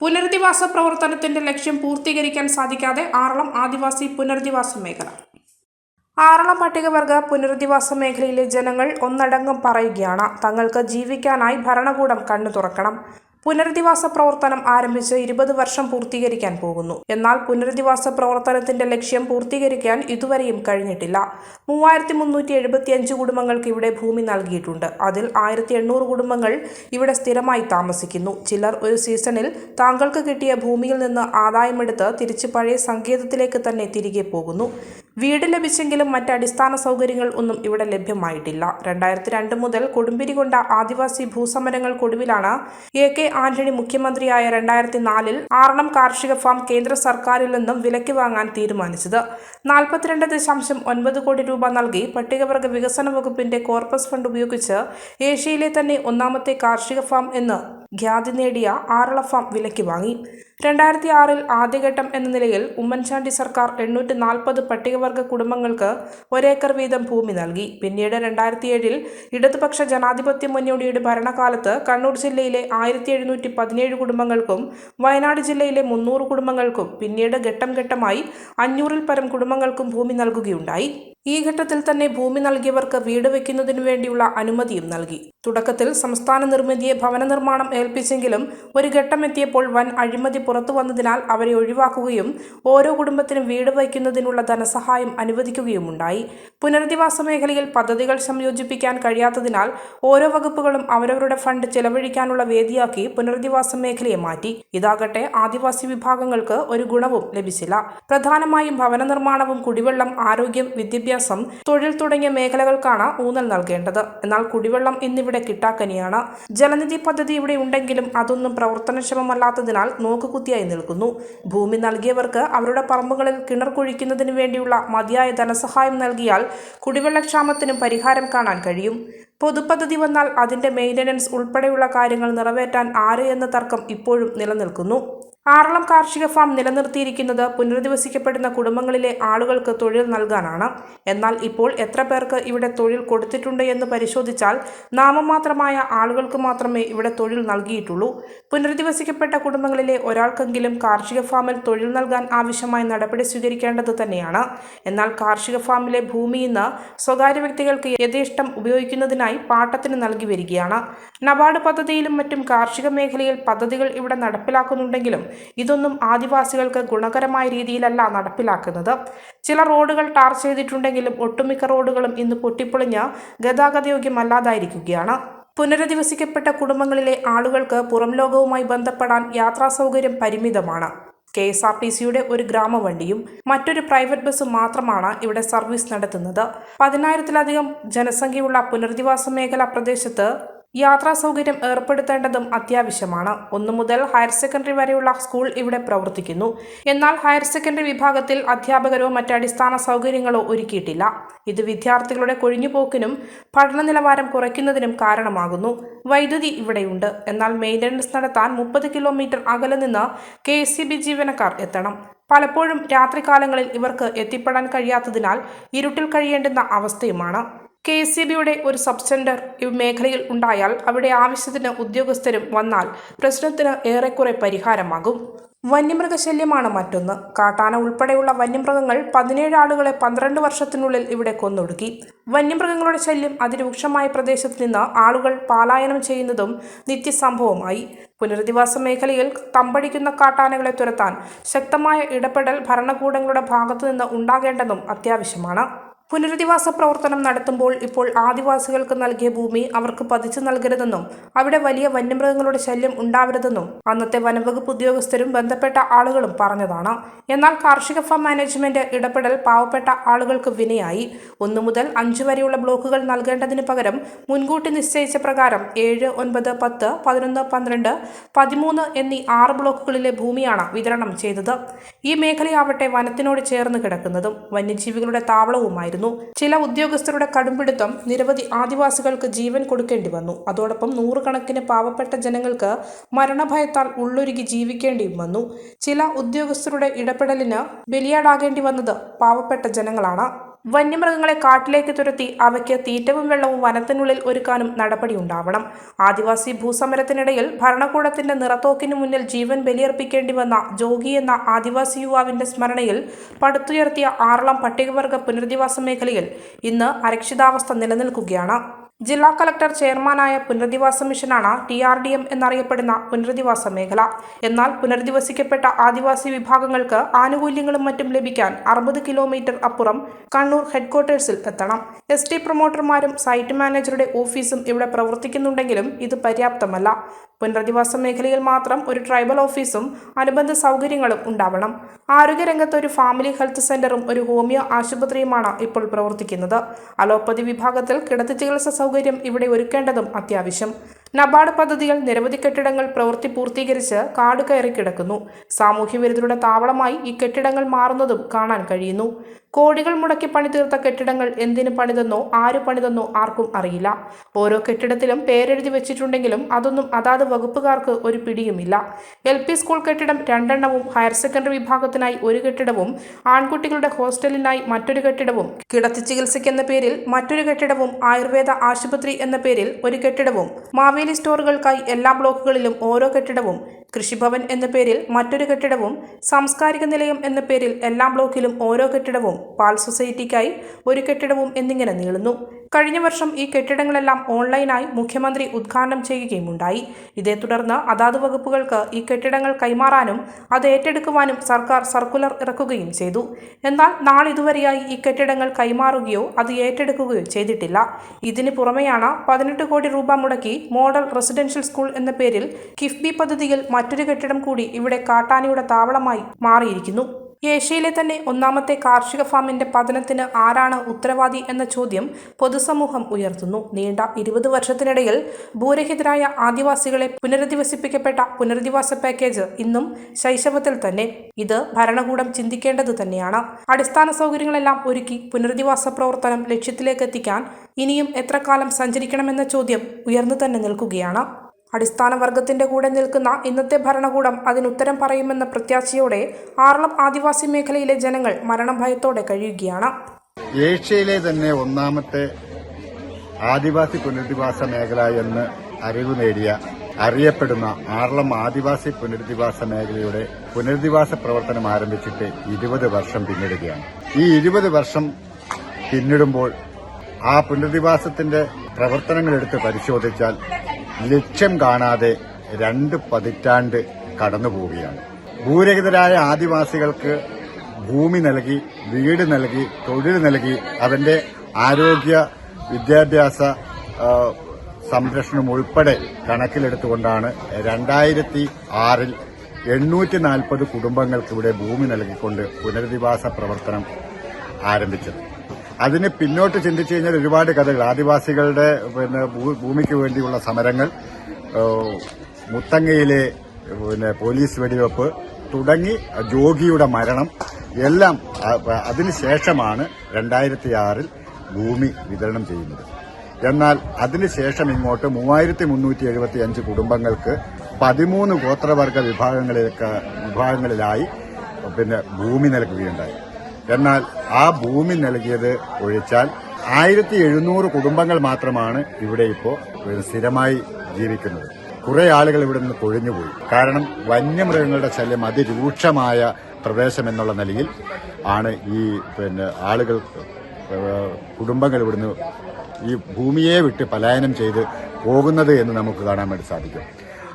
പുനരധിവാസ പ്രവർത്തനത്തിന്റെ ലക്ഷ്യം പൂർത്തീകരിക്കാൻ സാധിക്കാതെ ആറളം ആദിവാസി പുനരധിവാസ മേഖല. ആറളം പട്ടികവർഗ പുനരധിവാസ മേഖലയിലെ ജനങ്ങൾ ഒന്നടങ്കം പറയുകയാണ് തങ്ങൾക്ക് ജീവിക്കാനായി ഭരണകൂടം കണ്ണു തുറക്കണം പുനരധിവാസ പ്രവർത്തനം ആരംഭിച്ച് ഇരുപത് വർഷം പൂർത്തീകരിക്കാൻ പോകുന്നു. എന്നാൽ പുനരധിവാസ പ്രവർത്തനത്തിന്റെ ലക്ഷ്യം പൂർത്തീകരിക്കാൻ ഇതുവരെയും കഴിഞ്ഞിട്ടില്ല. മൂവായിരത്തി മുന്നൂറ്റി എഴുപത്തിയഞ്ച് കുടുംബങ്ങൾക്ക് ഇവിടെ ഭൂമി നൽകിയിട്ടുണ്ട്. അതിൽ ആയിരത്തി എണ്ണൂറ് കുടുംബങ്ങൾ ഇവിടെ സ്ഥിരമായി താമസിക്കുന്നു. ചിലർ ഒരു സീസണിൽ താങ്കൾക്ക് കിട്ടിയ ഭൂമിയിൽ നിന്ന് ആദായമെടുത്ത് തിരിച്ച് പഴയ സങ്കേതത്തിലേക്ക് തന്നെ തിരികെ പോകുന്നു. വീട് ലഭിച്ചെങ്കിലും മറ്റ് അടിസ്ഥാന സൗകര്യങ്ങൾ ഒന്നും ഇവിടെ ലഭ്യമായിട്ടില്ല. രണ്ടായിരത്തി രണ്ട് മുതൽ കൊടുമ്പിരി കൊണ്ട ആദിവാസി ഭൂസമരങ്ങൾക്കൊടുവിലാണ് എ കെ ആന്റണി മുഖ്യമന്ത്രിയായ രണ്ടായിരത്തി നാലിൽ ആറണം കാർഷിക ഫാം കേന്ദ്ര സർക്കാരിൽ നിന്നും വിലയ്ക്ക് വാങ്ങാൻ തീരുമാനിച്ചത്. നാൽപ്പത്തിരണ്ട് ദശാംശം ഒൻപത് കോടി രൂപ നൽകി പട്ടികവർഗ വികസന വകുപ്പിന്റെ കോർപ്പസ് ഫണ്ട് ഉപയോഗിച്ച് ഏഷ്യയിലെ തന്നെ ഒന്നാമത്തെ കാർഷിക ഫാം എന്ന് ഖ്യാതി നേടിയ ആറള ഫാം വിലയ്ക്ക് വാങ്ങി. രണ്ടായിരത്തി ആറിൽ ആദ്യഘട്ടം എന്ന നിലയിൽ ഉമ്മൻചാണ്ടി സർക്കാർ എണ്ണൂറ്റി നാൽപ്പത് പട്ടികവർഗ കുടുംബങ്ങൾക്ക് ഒരേക്കർ വീതം ഭൂമി നൽകി. പിന്നീട് രണ്ടായിരത്തി ഏഴിൽ ഇടതുപക്ഷ ജനാധിപത്യ മുന്നണിയുടെ ഭരണകാലത്ത് കണ്ണൂർ ജില്ലയിലെ ആയിരത്തി എഴുന്നൂറ്റി പതിനേഴ് കുടുംബങ്ങൾക്കും വയനാട് ജില്ലയിലെ മുന്നൂറ് കുടുംബങ്ങൾക്കും പിന്നീട് ഘട്ടം ഘട്ടമായി അഞ്ഞൂറിൽ പരം കുടുംബങ്ങൾക്കും ഭൂമി നൽകുകയുണ്ടായി. ഈ ഘട്ടത്തിൽ തന്നെ ഭൂമി നൽകിയവർക്ക് വീട് വെക്കുന്നതിനു വേണ്ടിയുള്ള അനുമതിയും നൽകി. തുടക്കത്തിൽ സംസ്ഥാന നിർമ്മിതിയെ ഭവന നിർമ്മാണം ഏൽപ്പിച്ചെങ്കിലും ഒരു ഘട്ടം എത്തിയപ്പോൾ വൻ അഴിമതി പുറത്തു വന്നതിനാൽ അവരെ ഒഴിവാക്കുകയും ഓരോ കുടുംബത്തിനും വീട് വയ്ക്കുന്നതിനുള്ള ധനസഹായം അനുവദിക്കുകയുമുണ്ടായി. പുനരധിവാസ മേഖലയിൽ പദ്ധതികൾ സംയോജിപ്പിക്കാൻ കഴിയാത്തതിനാൽ ഓരോ വകുപ്പുകളും അവരവരുടെ ഫണ്ട് ചെലവഴിക്കാനുള്ള വേദിയാക്കി പുനരധിവാസ മേഖലയെ മാറ്റി. ഇതാകട്ടെ ആദിവാസി വിഭാഗങ്ങൾക്ക് ഒരു ഗുണവും ലഭിച്ചില്ല. പ്രധാനമായും ഭവന നിർമ്മാണവും കുടിവെള്ളം ആരോഗ്യം വിദ്യാഭ്യാസം തൊഴിൽ തുടങ്ങിയ മേഖലകൾക്കാണ് ഊന്നൽ നൽകേണ്ടത്. എന്നാൽ കുടിവെള്ളം ഇന്നിവിടെ കിട്ടാക്കനിയാണ്. ജലനിധി പദ്ധതി ഇവിടെ ഉണ്ടെങ്കിലും അതൊന്നും പ്രവർത്തനക്ഷമമല്ലാത്തതിനാൽ നോക്കുകുത്തിയായി നിൽക്കുന്നു. ഭൂമി നൽകിയവർക്ക് അവരുടെ പറമ്പുകളിൽ കിണർ കുഴിക്കുന്നതിന് വേണ്ടിയുള്ള മതിയായ ധനസഹായം നൽകിയാൽ കുടിവെള്ളക്ഷാമത്തിനും പരിഹാരം കാണാൻ കഴിയും. പൊതുപദ്ധതി വന്നാൽ അതിന്റെ മെയിന്റനൻസ് ഉൾപ്പെടെയുള്ള കാര്യങ്ങൾ നിറവേറ്റാൻ ആര് എന്ന തർക്കം ഇപ്പോഴും നിലനിൽക്കുന്നു. ആറളം കാർഷിക ഫാം നിലനിർത്തിയിരിക്കുന്നത് പുനരധിവസിക്കപ്പെടുന്ന കുടുംബങ്ങളിലെ ആളുകൾക്ക് തൊഴിൽ നൽകാനാണ്. എന്നാൽ ഇപ്പോൾ എത്ര പേർക്ക് ഇവിടെ തൊഴിൽ കൊടുത്തിട്ടുണ്ട് എന്ന് പരിശോധിച്ചാൽ നാമമാത്രമായ ആളുകൾക്ക് മാത്രമേ ഇവിടെ തൊഴിൽ നൽകിയിട്ടുള്ളൂ. പുനരധിവസിക്കപ്പെട്ട കുടുംബങ്ങളിലെ ഒരാൾക്കെങ്കിലും കാർഷിക ഫാമിൽ തൊഴിൽ നൽകാൻ ആവശ്യമായ നടപടി സ്വീകരിക്കേണ്ടത് തന്നെയാണ്. എന്നാൽ കാർഷിക ഫാമിലെ ഭൂമി ഇന്ന് സ്വകാര്യ വ്യക്തികൾക്ക് യഥേഷ്ടം ഉപയോഗിക്കുന്നതിനായി പാട്ടത്തിന് നൽകി വരികയാണ്. നബാർഡ് പദ്ധതിയിലും മറ്റും കാർഷിക മേഖലയിൽ പദ്ധതികൾ ഇവിടെ നടപ്പിലാക്കുന്നുണ്ടെങ്കിലും ഇതൊന്നും ആദിവാസികൾക്ക് ഗുണകരമായ രീതിയിലല്ല നടപ്പിലാക്കുന്നത്. ചില റോഡുകൾ ടാർ ചെയ്തിട്ടുണ്ടെങ്കിലും ഒട്ടുമിക്ക റോഡുകളും ഇന്ന് പൊട്ടിപ്പൊളിഞ്ഞ് ഗതാഗതയോഗ്യമല്ലാതായിരിക്കുകയാണ്. പുനരധിവസിക്കപ്പെട്ട കുടുംബങ്ങളിലെ ആളുകൾക്ക് പുറം ലോകവുമായി ബന്ധപ്പെടാൻ യാത്രാ സൗകര്യം പരിമിതമാണ്. കെ എസ് ആർ ടി സിയുടെ ഒരു ഗ്രാമവണ്ടിയും മറ്റൊരു പ്രൈവറ്റ് ബസ്സും മാത്രമാണ് ഇവിടെ സർവീസ് നടത്തുന്നത്. പതിനായിരത്തിലധികം ജനസംഖ്യയുള്ള പുനരധിവാസ മേഖല പ്രദേശത്ത് യാത്രാ സൗകര്യം ഏർപ്പെടുത്തേണ്ടതും അത്യാവശ്യമാണ്. ഒന്നു മുതൽ ഹയർ സെക്കൻഡറി വരെയുള്ള സ്കൂൾ ഇവിടെ പ്രവർത്തിക്കുന്നു. എന്നാൽ ഹയർ സെക്കൻഡറി വിഭാഗത്തിൽ അധ്യാപകരോ മറ്റ് അടിസ്ഥാന സൗകര്യങ്ങളോ ഒരുക്കിയിട്ടില്ല. ഇത് വിദ്യാർത്ഥികളുടെ കൊഴിഞ്ഞുപോക്കിനും പഠന നിലവാരം കുറയ്ക്കുന്നതിനും കാരണമാകുന്നു. വൈദ്യുതി ഇവിടെയുണ്ട്. എന്നാൽ മെയിന്റനൻസ് നടത്താൻ മുപ്പത് കിലോമീറ്റർ അകലെ നിന്ന് കെ ജീവനക്കാർ എത്തണം. പലപ്പോഴും രാത്രികാലങ്ങളിൽ ഇവർക്ക് എത്തിപ്പെടാൻ കഴിയാത്തതിനാൽ ഇരുട്ടിൽ കഴിയേണ്ടുന്ന അവസ്ഥയുമാണ്. കെ സി ബിയുടെ ഒരു സബ് സെന്റർ ഈ മേഖലയിൽ ഉണ്ടായാൽ അവിടെ ആവശ്യത്തിന് ഉദ്യോഗസ്ഥരും വന്നാൽ പ്രശ്നത്തിന് ഏറെക്കുറെ പരിഹാരമാകും. വന്യമൃഗശല്യമാണ് മറ്റൊന്ന്. കാട്ടാന ഉൾപ്പെടെയുള്ള വന്യമൃഗങ്ങൾ പതിനേഴ് ആളുകളെ പന്ത്രണ്ട് വർഷത്തിനുള്ളിൽ ഇവിടെ കൊന്നൊടുക്കി. വന്യമൃഗങ്ങളുടെ ശല്യം അതിരൂക്ഷമായ പ്രദേശത്ത് നിന്ന് ആളുകൾ പാലായനം ചെയ്യുന്നതും നിത്യസംഭവമായി. പുനരധിവാസ മേഖലയിൽ തമ്പടിക്കുന്ന കാട്ടാനകളെ തുരത്താൻ ശക്തമായ ഇടപെടൽ ഭരണകൂടങ്ങളുടെ ഭാഗത്തുനിന്ന് ഉണ്ടാകേണ്ടതും അത്യാവശ്യമാണ്. പുനരധിവാസ പ്രവർത്തനം നടത്തുമ്പോൾ ഇപ്പോൾ ആദിവാസികൾക്ക് നൽകിയ ഭൂമി അവർക്ക് പതിച്ചു നൽകരുതെന്നും അവിടെ വലിയ വന്യമൃഗങ്ങളുടെ ശല്യം ഉണ്ടാവരുതെന്നും അന്നത്തെ വനംവകുപ്പ് ഉദ്യോഗസ്ഥരും ബന്ധപ്പെട്ട ആളുകളും പറഞ്ഞതാണ്. എന്നാൽ കാർഷിക ഫാം മാനേജ്മെന്റ് ഇടപെടൽ പാവപ്പെട്ട ആളുകൾക്ക് വിനയായി. ഒന്നു മുതൽ അഞ്ചു വരെയുള്ള ബ്ലോക്കുകൾ നൽകേണ്ടതിന് പകരം മുൻകൂട്ടി നിശ്ചയിച്ച പ്രകാരം ഏഴ് ഒൻപത് പത്ത് പതിനൊന്ന് പന്ത്രണ്ട് പതിമൂന്ന് എന്നീ ആറ് ബ്ലോക്കുകളിലെ ഭൂമിയാണ് വിതരണം ചെയ്തത്. ഈ മേഖലയാവട്ടെ വനത്തിനോട് ചേർന്ന് കിടക്കുന്നതും വന്യജീവികളുടെ താവളവുമായിരുന്നു. ചില ഉദ്യോഗസ്ഥരുടെ കടുംപിടുത്തം നിരവധി ആദിവാസികൾക്ക് ജീവൻ കൊടുക്കേണ്ടി വന്നു. അതോടൊപ്പം നൂറുകണക്കിന് പാവപ്പെട്ട ജനങ്ങൾക്ക് മരണഭയത്താൽ ഉള്ളൊരുക്കി ജീവിക്കേണ്ടിയും വന്നു. ചില ഉദ്യോഗസ്ഥരുടെ ഇടപെടലിന് ബലിയാടാകേണ്ടി വന്നത് പാവപ്പെട്ട ജനങ്ങളാണ്. വന്യമൃഗങ്ങളെ കാട്ടിലേക്ക് തുരത്തി അവയ്ക്ക് തീറ്റവും വെള്ളവും വനത്തിനുള്ളിൽ ഒരുക്കാനും നടപടിയുണ്ടാവണം. ആദിവാസി ഭൂസമരത്തിനിടയിൽ ഭരണകൂടത്തിന്റെ നിറത്തോക്കിനു മുന്നിൽ ജീവൻ ബലിയർപ്പിക്കേണ്ടി വന്ന ജോഗി എന്ന ആദിവാസി യുവാവിന്റെ സ്മരണയിൽ പടുത്തുയർത്തിയ ആറളം പട്ടികവർഗ പുനരധിവാസ മേഖലയിൽ ഇന്ന് അരക്ഷിതാവസ്ഥ നിലനിൽക്കുകയാണ്. ജില്ലാ കളക്ടർ ചെയർമാനായ പുനരധിവാസ മിഷനാണ് ടി ആർ ഡി എം എന്നറിയപ്പെടുന്ന പുനരധിവാസ മേഖല. എന്നാൽ പുനരധിവസിക്കപ്പെട്ട ആദിവാസി വിഭാഗങ്ങൾക്ക് ആനുകൂല്യങ്ങളും മറ്റും ലഭിക്കാൻ അറുപത് കിലോമീറ്റർ അപ്പുറം കണ്ണൂർ ഹെഡ്ക്വാർട്ടേഴ്സിൽ എത്തണം. എസ് ടി പ്രൊമോട്ടർമാരും സൈറ്റ് മാനേജറുടെ ഓഫീസും ഇവിടെ പ്രവർത്തിക്കുന്നുണ്ടെങ്കിലും ഇത് പര്യാപ്തമല്ല. പുനരധിവാസ മേഖലയിൽ മാത്രം ഒരു ട്രൈബൽ ഓഫീസും അനുബന്ധ സൗകര്യങ്ങളും ഉണ്ടാവണം. ആരോഗ്യരംഗത്ത് ഒരു ഫാമിലി ഹെൽത്ത് സെന്ററും ഒരു ഹോമിയോ ആശുപത്രിയുമാണ് ഇപ്പോൾ പ്രവർത്തിക്കുന്നത്. അലോപ്പതി വിഭാഗത്തിൽ കിടത്തി ചികിത്സ സൗകര്യം ഇവിടെ ഒരുക്കേണ്ടതും അത്യാവശ്യം. നബാർഡ് പദ്ധതികൾ നിരവധി കെട്ടിടങ്ങൾ പ്രവൃത്തി പൂർത്തീകരിച്ച് കാട് കയറി കിടക്കുന്നു. സാമൂഹ്യ വിരുദ്ധരുടെ താവളമായി ഈ കെട്ടിടങ്ങൾ മാറുന്നതും കാണാൻ കഴിയുന്നു. കോടികൾ മുടക്കി പണിതീർത്ത കെട്ടിടങ്ങൾ എന്തിന് പണിതെന്നോ ആര് പണിതെന്നോ ആർക്കും അറിയില്ല. ഓരോ കെട്ടിടത്തിലും പേരെഴുതി വെച്ചിട്ടുണ്ടെങ്കിലും അതൊന്നും അതാത് വകുപ്പുകാർക്ക് ഒരു പിടിയുമില്ല. എൽ പി സ്കൂൾ കെട്ടിടം രണ്ടെണ്ണവും ഹയർ സെക്കൻഡറി വിഭാഗത്തിനായി ഒരു കെട്ടിടവും ആൺകുട്ടികളുടെ ഹോസ്റ്റലിനായി മറ്റൊരു കെട്ടിടവും കിടത്തി ചികിത്സയ്ക്കെന്ന പേരിൽ മറ്റൊരു കെട്ടിടവും ആയുർവേദ ആശുപത്രി എന്ന പേരിൽ ഒരു കെട്ടിടവും മാവേലി സ്റ്റോറുകൾക്കായി എല്ലാ ബ്ലോക്കുകളിലും ഓരോ കെട്ടിടവും കൃഷിഭവൻ എന്ന പേരിൽ മറ്റൊരു കെട്ടിടവും സാംസ്കാരിക നിലയം എന്ന പേരിൽ എല്ലാ ബ്ലോക്കിലും ഓരോ കെട്ടിടവും പാൽ സൊസൈറ്റിക്കായി ഒരു കെട്ടിടവും എന്നിങ്ങനെ നീളുന്നു. കഴിഞ്ഞ വർഷം ഈ കെട്ടിടങ്ങളെല്ലാം ഓൺലൈനായി മുഖ്യമന്ത്രി ഉദ്ഘാടനം ചെയ്യുകയുമുണ്ടായി. ഇതേ തുടർന്ന് അതാത് വകുപ്പുകൾക്ക് ഈ കെട്ടിടങ്ങൾ കൈമാറാനും അത് ഏറ്റെടുക്കുവാനും സർക്കാർ സർക്കുലർ ഇറക്കുകയും ചെയ്തു. എന്നാൽ നാളിതുവരെയായി ഈ കെട്ടിടങ്ങൾ കൈമാറുകയോ അത് ഏറ്റെടുക്കുകയോ ചെയ്തിട്ടില്ല. ഇതിന് പുറമെയാണ് പതിനെട്ട് കോടി രൂപ മുടക്കി മോഡൽ റെസിഡൻഷ്യൽ സ്കൂൾ എന്ന പേരിൽ കിഫ്ബി പദ്ധതിയിൽ മറ്റൊരു കെട്ടിടം കൂടി ഇവിടെ കാട്ടാനയുടെ താവളമായി മാറിയിരിക്കുന്നു. ഏഷ്യയിലെ തന്നെ ഒന്നാമത്തെ കാർഷിക ഫാമിന്റെ പതനത്തിന് ആരാണ് ഉത്തരവാദി എന്ന ചോദ്യം പൊതുസമൂഹം ഉയർത്തുന്നു. നീണ്ട ഇരുപത് വർഷത്തിനിടയിൽ ഭൂരഹിതരായ ആദിവാസികളെ പുനരധിവസിപ്പിക്കപ്പെട്ട പുനരധിവാസ പാക്കേജ് ഇന്നും ശൈശവത്തിൽ തന്നെ. ഇത് ഭരണകൂടം ചിന്തിക്കേണ്ടത് തന്നെയാണ്. അടിസ്ഥാന സൗകര്യങ്ങളെല്ലാം ഒരുക്കി പുനരധിവാസ പ്രവർത്തനം ലക്ഷ്യത്തിലേക്ക് എത്തിക്കാൻ ഇനിയും എത്ര കാലം സഞ്ചരിക്കണമെന്ന ചോദ്യം ഉയർന്നു തന്നെ നിൽക്കുകയാണ്. അടിസ്ഥാന വർഗത്തിന്റെ കൂടെ നിൽക്കുന്ന ഇന്നത്തെ ഭരണകൂടം അതിനുത്തരം പറയുമെന്ന പ്രത്യാശയോടെ ആറളം ആദിവാസി മേഖലയിലെ ജനങ്ങൾ മരണഭയത്തോടെ കഴിയുകയാണ്. ഏഷ്യയിലെ തന്നെ ഒന്നാമത്തെ ആദിവാസി പുനരധിവാസ മേഖല എന്ന് അറിവ് നേടിയ അറിയപ്പെടുന്ന ആറളം ആദിവാസി പുനരധിവാസ മേഖലയുടെ പുനരധിവാസ പ്രവർത്തനം ആരംഭിച്ചിട്ട് ഇരുപത് വർഷം പിന്നിടുകയാണ്. ഈ ഇരുപത് വർഷം പിന്നിടുമ്പോൾ ആ പുനരധിവാസത്തിന്റെ പ്രവർത്തനങ്ങൾ എടുത്ത് പരിശോധിച്ചാൽ ലക്ഷ്യം കാണാതെ രണ്ട് പതിറ്റാണ്ട് കടന്നു പോവുകയാണ് ഭൂരഹിതരായ ആദിവാസികൾക്ക് ഭൂമി നൽകി വീട് നൽകി തൊഴിൽ നൽകി അവന്റെ ആരോഗ്യ വിദ്യാഭ്യാസ സംരക്ഷണം ഉൾപ്പെടെ കണക്കിലെടുത്തുകൊണ്ടാണ് രണ്ടായിരത്തി ആറിൽ എണ്ണൂറ്റി നാൽപ്പത് കുടുംബങ്ങൾക്ക് ഇവിടെ ഭൂമി നൽകിക്കൊണ്ട് പുനരധിവാസ പ്രവർത്തനം ആരംഭിച്ചത്. അതിന് പിന്നോട്ട് ചിന്തിച്ചു കഴിഞ്ഞാൽ ഒരുപാട് കഥകൾ. ആദിവാസികളുടെ പിന്നെ ഭൂമിക്ക് വേണ്ടിയുള്ള സമരങ്ങൾ മുത്തങ്ങയിലെ പിന്നെ പോലീസ് വെടിവെപ്പ് തുടങ്ങി ജോഗിയുടെ മരണം എല്ലാം അതിനുശേഷമാണ് രണ്ടായിരത്തി ആറിൽ ഭൂമി വിതരണം ചെയ്യുന്നത്. എന്നാൽ അതിനുശേഷം ഇങ്ങോട്ട് മൂവായിരത്തി മുന്നൂറ്റി എഴുപത്തി അഞ്ച് കുടുംബങ്ങൾക്ക് പതിമൂന്ന് ഗോത്രവർഗ വിഭാഗങ്ങളിലേക്ക് വിഭാഗങ്ങളിലായി പിന്നെ ഭൂമി നൽകുകയുണ്ടായി. എന്നാൽ ആ ഭൂമി നൽകിയത് ഒഴിച്ചാൽ ആയിരത്തി എഴുന്നൂറ് കുടുംബങ്ങൾ മാത്രമാണ് ഇവിടെ ഇപ്പോൾ സ്ഥിരമായി ജീവിക്കുന്നത്. കുറെ ആളുകൾ ഇവിടെ നിന്ന് കൊഴിഞ്ഞുപോയി. കാരണം വന്യമൃഗങ്ങളുടെ ശല്യം അതിരൂക്ഷമായ പ്രദേശം എന്നുള്ള നിലയിൽ ആണ് ഈ പിന്നെ ആളുകൾ കുടുംബങ്ങൾ ഇവിടുന്ന് ഈ ഭൂമിയെ വിട്ട് പലായനം ചെയ്ത് പോകുന്നത് എന്ന് നമുക്ക് കാണാൻ വേണ്ടി സാധിക്കും.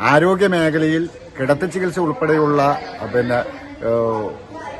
ആരോഗ്യ മേഖലയിൽ കിടത്തി ചികിത്സ ഉൾപ്പെടെയുള്ള പിന്നെ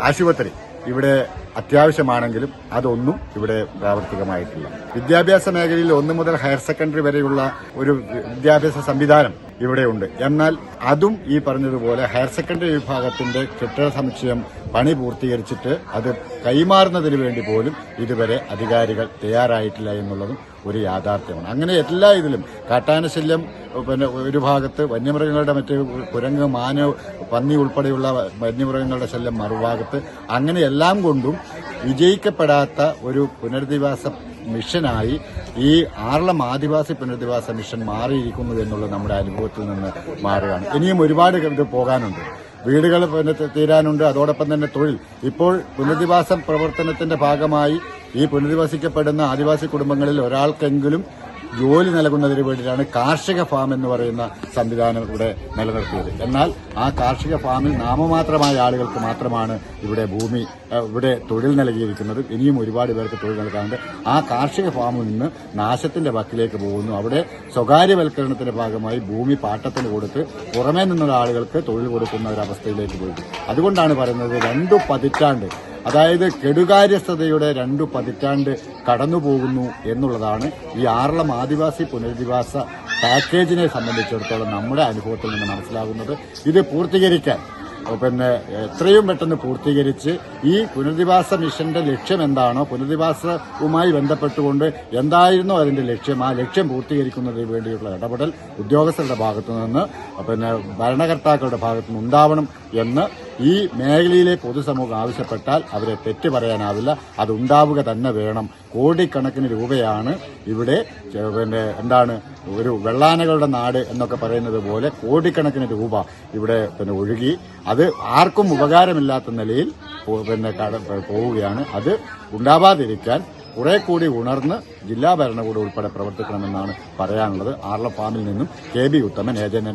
ആശുപത്രി ഇവിടെ അത്യാവശ്യമാണെങ്കിലും അതൊന്നും ഇവിടെ പ്രാവർത്തികമായിട്ടില്ല. വിദ്യാഭ്യാസ മേഖലയിൽ ഒന്ന് മുതൽ ഹയർ സെക്കൻഡറി വരെയുള്ള ഒരു വിദ്യാഭ്യാസ സംവിധാനം ഇവിടെയുണ്ട് എന്നാൽ അതും ഈ പറഞ്ഞതുപോലെ ഹയർ സെക്കൻഡറി വിഭാഗത്തിന്റെ കെട്ടിട സമുച്ചയം പണി പൂർത്തീകരിച്ചിട്ട് അത് കൈമാറുന്നതിന് വേണ്ടി പോലും ഇതുവരെ അധികാരികൾ തയ്യാറായിട്ടില്ല എന്നുള്ളതും ഒരു യാഥാർത്ഥ്യമാണ്. അങ്ങനെ എല്ലാ ഇതിലും കാട്ടാനശല്യം പിന്നെ ഒരു ഭാഗത്ത് വന്യമൃഗങ്ങളുടെ മറ്റ് കുരങ്ങ് മാന് പന്നി ഉൾപ്പെടെയുള്ള വന്യമൃഗങ്ങളുടെ ശല്യം മറുഭാഗത്ത് അങ്ങനെ എല്ലാം കൊണ്ടും വിജയിക്കപ്പെടാത്ത ഒരു പുനരധിവാസ മിഷനായി ഈ ആറളം ആദിവാസി പുനരധിവാസ മിഷൻ മാറിയിരിക്കുന്നു എന്നുള്ളത് നമ്മുടെ അനുഭവത്തിൽ നിന്ന് മാറുകയാണ്. ഇനിയും ഒരുപാട് ഇത് പോകാനുണ്ട്. വീടുകൾ പിന്നെ തീരാനുണ്ട്. അതോടൊപ്പം തന്നെ തൊഴിൽ. ഇപ്പോൾ പുനരധിവാസം പ്രവർത്തനത്തിന്റെ ഭാഗമായി ഈ പുനരധിവസിക്കപ്പെടുന്ന ആദിവാസി കുടുംബങ്ങളിൽ ഒരാൾക്കെങ്കിലും ജോലി നൽകുന്നതിന് വേണ്ടിയിട്ടാണ് കാർഷിക ഫാം എന്ന് പറയുന്ന സംവിധാനം ഇവിടെ നിലനിർത്തിയത്. എന്നാൽ ആ കാർഷിക ഫാമിൽ നാമമാത്രമായ ആളുകൾക്ക് മാത്രമാണ് ഇവിടെ ഭൂമി ഇവിടെ തൊഴിൽ നൽകിയിരിക്കുന്നത്. ഇനിയും ഒരുപാട് പേർക്ക് തൊഴിൽ നൽകാറുണ്ട് ആ കാർഷിക ഫാമിൽ നിന്ന് നാശത്തിന്റെ വക്കിലേക്ക് പോകുന്നു. അവിടെ സ്വകാര്യവൽക്കരണത്തിന്റെ ഭാഗമായി ഭൂമി പാട്ടത്തിന് കൊടുത്ത് പുറമേ നിന്നുള്ള ആളുകൾക്ക് തൊഴിൽ കൊടുക്കുന്ന ഒരു അവസ്ഥയിലേക്ക് പോയി. അതുകൊണ്ടാണ് പറയുന്നത് രണ്ടു പതിറ്റാണ്ട് അതായത് കെടുകാര്യസ്ഥതയുടെ രണ്ടു പതിറ്റാണ്ട് കടന്നു പോകുന്നു എന്നുള്ളതാണ് ഈ ആറളം ആദിവാസി പുനരധിവാസ പാക്കേജിനെ സംബന്ധിച്ചിടത്തോളം നമ്മുടെ അനുഭവത്തിൽ നിന്ന് മനസ്സിലാകുന്നത്. ഇത് പൂർത്തീകരിക്കാൻ. പിന്നെ എത്രയും പെട്ടെന്ന് പൂർത്തീകരിച്ച് ഈ പുനരധിവാസ മിഷന്റെ ലക്ഷ്യം എന്താണോ പുനരധിവാസവുമായി ബന്ധപ്പെട്ടുകൊണ്ട് എന്തായിരുന്നോ അതിന്റെ ലക്ഷ്യം ആ ലക്ഷ്യം പൂർത്തീകരിക്കുന്നതിന് വേണ്ടിയുള്ള ഇടപെടൽ ഉദ്യോഗസ്ഥരുടെ ഭാഗത്തു നിന്ന് പിന്നെ ഭരണകർത്താക്കളുടെ ഭാഗത്തു നിന്ന് ഉണ്ടാവണം എന്ന് ഈ മേഖലയിലെ പൊതുസമൂഹം ആവശ്യപ്പെട്ടാൽ അവരെ തെറ്റ് പറയാനാവില്ല. അതുണ്ടാവുക തന്നെ വേണം. കോടിക്കണക്കിന് രൂപയാണ് ഇവിടെ പിന്നെ എന്താണ് ഒരു വെള്ളാനകളുടെ നാട് എന്നൊക്കെ പറയുന്നത് പോലെ കോടിക്കണക്കിന് രൂപ ഇവിടെ പിന്നെ ഒഴുകി. അത് ആർക്കും ഉപകാരമില്ലാത്ത നിലയിൽ പിന്നെ പോവുകയാണ്. അത് ഉണ്ടാവാതിരിക്കാൻ കുറെ കൂടി ഉണർന്ന് ജില്ലാ ഭരണകൂടം ഉൾപ്പെടെ പ്രവർത്തിക്കണമെന്നാണ് പറയാനുള്ളത്. ആർല ഫാമിൽ നിന്നും കെ ബി ഉത്തമൻ ഏജന്റ്